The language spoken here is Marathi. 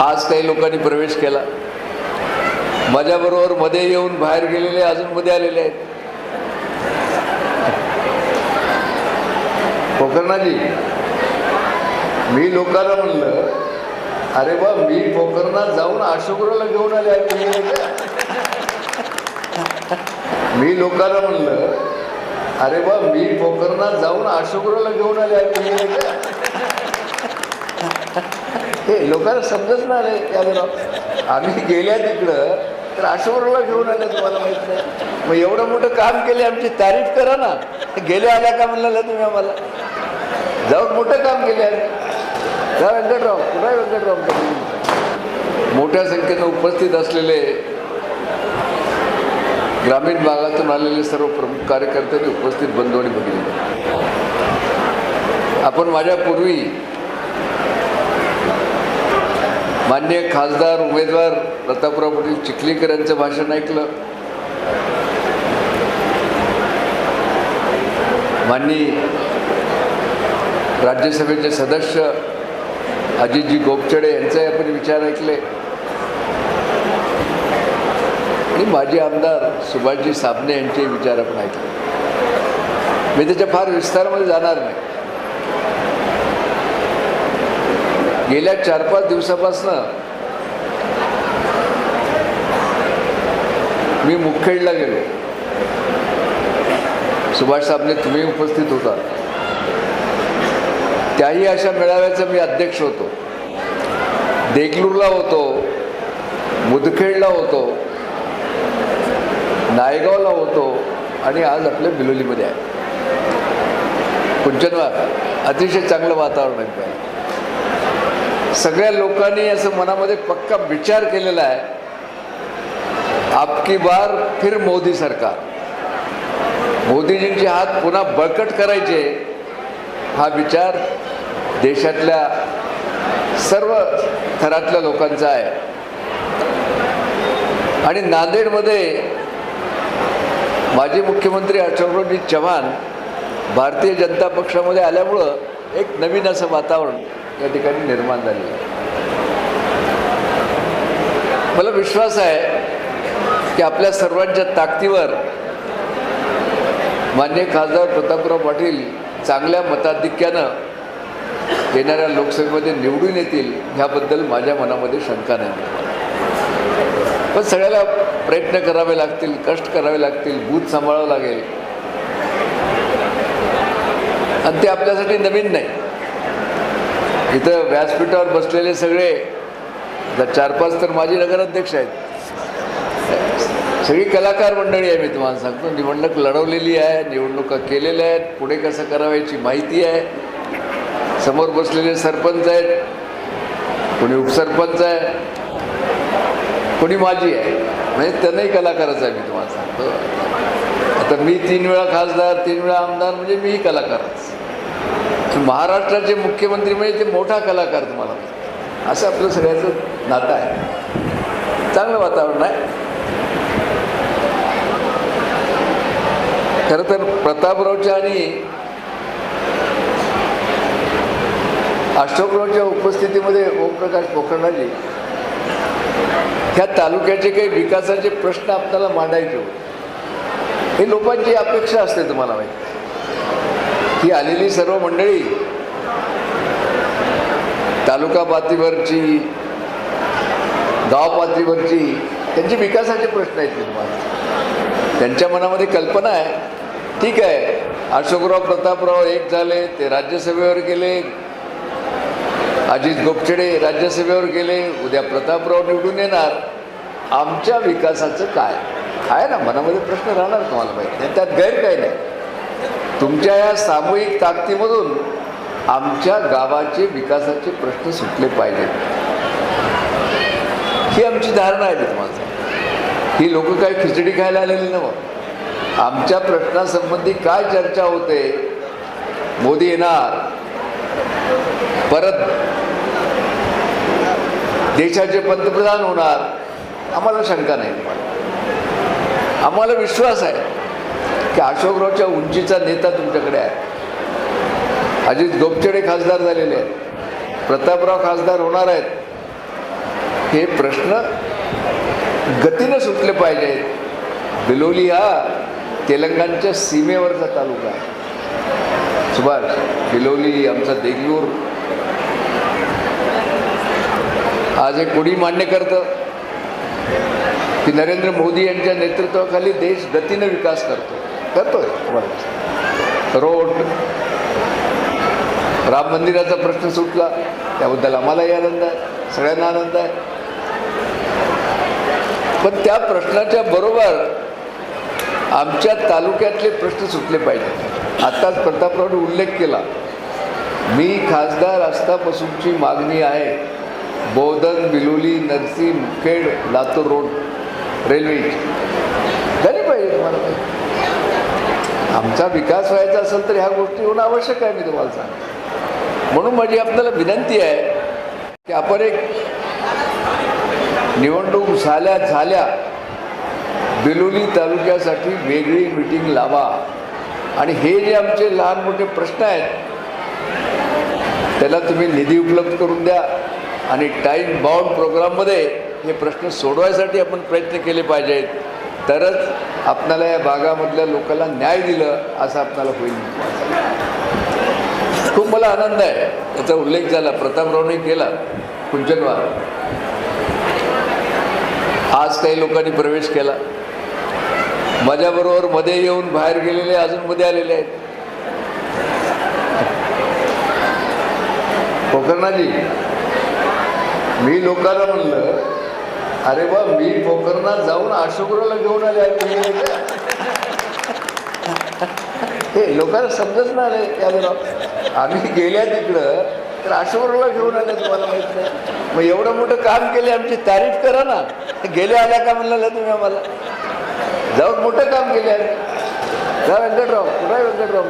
आज काही लोकांनी प्रवेश केला. माझ्याबरोबरमध्ये येऊन बाहेर गेलेले अजून मध्ये आलेले आहेत. पोकर्णाजी मी लोकांना म्हणलं अरे बा मी पोखरणात जाऊन अशोकराला घेऊन आले मी लोकांना म्हणलं अरे बा मी पोखरणात जाऊन अशोकराला घेऊन आले आहे हे लोकांना समजत नाही आले आम्ही गेल्या तिकडं तर अशोकराला घेऊन आले तुम्हाला माहीत नाही. मग एवढं मोठं काम केले आमची तारीफ करा ना. गेले आल्या का म्हणलं तुम्ही आम्हाला. जाऊन मोठं काम केले आम्ही. जा व्यंकटराव. कुठे व्यंकटराव? मोठ्या संख्येनं उपस्थित असलेले ग्रामीण भागातून आलेले सर्व प्रमुख कार्यकर्त्यांनी उपस्थित बंधू आणि भगिनी. आपण माझ्यापूर्वी मान्य खासदार उमेदवार प्रतापराव पाटील चिखलीकर यांचं भाषण ऐकलं. माननीय राज्यसभेचे सदस्य अजितजी गोपचडे यांचे आपण विचार ऐकले. आणि माजी आमदार सुभाषजी साबणे यांचे विचार आपण ऐकले. मी त्याच्या फार विस्तारामध्ये जाणार नाही. गेल्या चार पाच दिवसापासनं मी मुखेडला गेलो. सुभाष साहेबने तुम्ही उपस्थित होता. त्याही अशा मेळाव्याचा मी अध्यक्ष होतो. देगलूरला होतो मुदखेडला होतो नायगावला होतो आणि आज आपल्या बिलोलीमध्ये आहे. कुंचनवार अतिशय चांगलं वातावरण आहे. सगळ्या लोकांनी असं मनामध्ये पक्का विचार केलेला आहे. आपकी बार फिर मोदी सरकार. मोदीजींचे हात पुन्हा बळकट करायचे हा विचार देशातल्या सर्व थरातल्या लोकांचा आहे. आणि नांदेडमध्ये माजी मुख्यमंत्री अशोकरावजी चव्हाण भारतीय जनता पक्षामध्ये आल्यामुळं एक नवीन असं वातावरण या ठिकाणी निर्माण झालेलं आहे मला विश्वास आहे की आपल्या सर्वांच्या ताकदीवर मान्य खासदार प्रतापराव पाटील चांगल्या मताधिक्यानं येणाऱ्या लोकसभेमध्ये निवडून येतील ह्याबद्दल माझ्या मनामध्ये शंका नाही. पण सगळ्याला प्रयत्न करावे लागतील कष्ट करावे लागतील बूथ सांभाळावं लागेल. आणि ते आपल्यासाठी नवीन नाही. इथं व्यासपीठावर बसलेले सगळे आता चार पाच तर माजी नगराध्यक्ष आहेत. सगळी कलाकार मंडळी आहे मी तुम्हाला सांगतो. निवडणूक लढवलेली आहे निवडणुका केलेल्या आहेत पुढे कसं करावयाची माहिती आहे. समोर बसलेले सरपंच आहेत कोणी उपसरपंच आहे कोणी माझी आहे. म्हणजे त्यांनाही कलाकारच आहे मी तुम्हाला सांगतो. आता मी तीन वेळा खासदार तीन वेळा आमदार म्हणजे मीही कलाकारच महाराष्ट्राचे मुख्यमंत्री म्हणजे ते मोठा कलाकार तुम्हाला. असं आपलं सगळ्याचं नातं आहे. चांगलं वातावरण आहे. खरं तर प्रतापरावच्या आणि अशोकरावच्या उपस्थितीमध्ये ओमप्रकाश पोखरणाजी ह्या तालुक्याचे काही विकासाचे प्रश्न आपल्याला मांडायचे हे लोकांची अपेक्षा असते तुम्हाला माहिती. ही आलेली सर्व मंडळी तालुका पातळीवरची गाव पातळीवरची त्यांचे विकासाचे प्रश्न आहेत निर्माण त्यांच्या मनामध्ये कल्पना आहे. ठीक आहे. अशोकराव प्रतापराव एक झाले ते राज्यसभेवर गेले. अजित गोपचडे राज्यसभेवर गेले उद्या प्रतापराव निवडून येणार. आमच्या विकासाचं काय? आहे ना मनामध्ये प्रश्न राहणार तुम्हाला माहिती. नाही त्यात गैर काही नाही तुमच्या या सामूहिक ताकदीमधून आमच्या गावाचे विकासाचे प्रश्न सुटले पाहिजेत ही आमची धारणा आहे तुम्हाला ही लोक काय खिचडी खायला आलेली नव्हतं आमच्या प्रश्नासंबंधी काय चर्चा होते मोदी येणार परत देशाचे पंतप्रधान होणार आम्हाला शंका नाही. आम्हाला विश्वास आहे. की अशोकरावच्या उंचीचा नेता तुमच्याकडे आहे. अजित गोपचडे खासदार झालेले आहेत. प्रतापराव खासदार होणार आहेत. हे प्रश्न गतीनं सुटले पाहिजेत. बिलोली हा तेलंगणच्या सीमेवरचा तालुका आहे. सुभाष बिलोली आमचा देगलूर. आज एक कोणी मान्य करतं? की नरेंद्र मोदी यांच्या नेतृत्वाखाली देश गतीनं विकास करतो? करतोय. रोड. राम मंदिराचा प्रश्न सुटला. त्याबद्दल आम्हालाही आनंद आहे. सगळ्यांना आनंद आहे. पण त्या प्रश्नाच्या बरोबर आमच्या तालुक्यातले प्रश्न सुटले पाहिजे. आत्ताच प्रतापरावने उल्लेख केला. मी खासदार असतापासूनची मागणी आहे. बोधन बिलोली नरसी मुखेड लातूर रोड रेल्वे झाली पाहिजे तुम्हाला आमचा विकास व्हायचा असेल तर ह्या गोष्टी होणं आवश्यक आहे मी तुम्हाला सांग म्हणून माझी आपल्याला विनंती आहे की आपण एक निवडणूक झाल्या झाल्या बिलोली तालुक्यासाठी वेगळी मिटिंग लावा. आणि हे जे आमचे लहान मोठे प्रश्न आहेत त्याला तुम्ही निधी उपलब्ध करून द्या आणि टाईम बाउंड प्रोग्राममध्ये हे प्रश्न सोडवायसाठी आपण प्रयत्न केले पाहिजेत. तरच आपणाला या भागामधल्या लोकांना न्याय दिलं असं आपल्याला होईल. खूप मला आनंद आहे. याचा उल्लेख झाला प्रतापरावने केला कुंचनवार आज काही लोकांनी प्रवेश केला. माझ्याबरोबरमध्ये येऊन बाहेर गेलेले अजून मध्ये आलेले आहेत. पोखरणाजी मी लोकांना म्हणलं अरे बा मी पोखरणात जाऊन अशोकराला घेऊन आले हे लोकांना समजत नाही आले यादवराव आम्ही गेल्या तिकडं तर अशोकराला घेऊन आले तुम्हाला माहीत नाही. मग एवढं मोठं काम केले आमची तारीफ करा ना. गेले आल्या का म्हणलं तुम्ही आम्हाला. जाऊन मोठं काम केले आहे जा व्यंकटराव. कुठं आहे व्यंकटराव?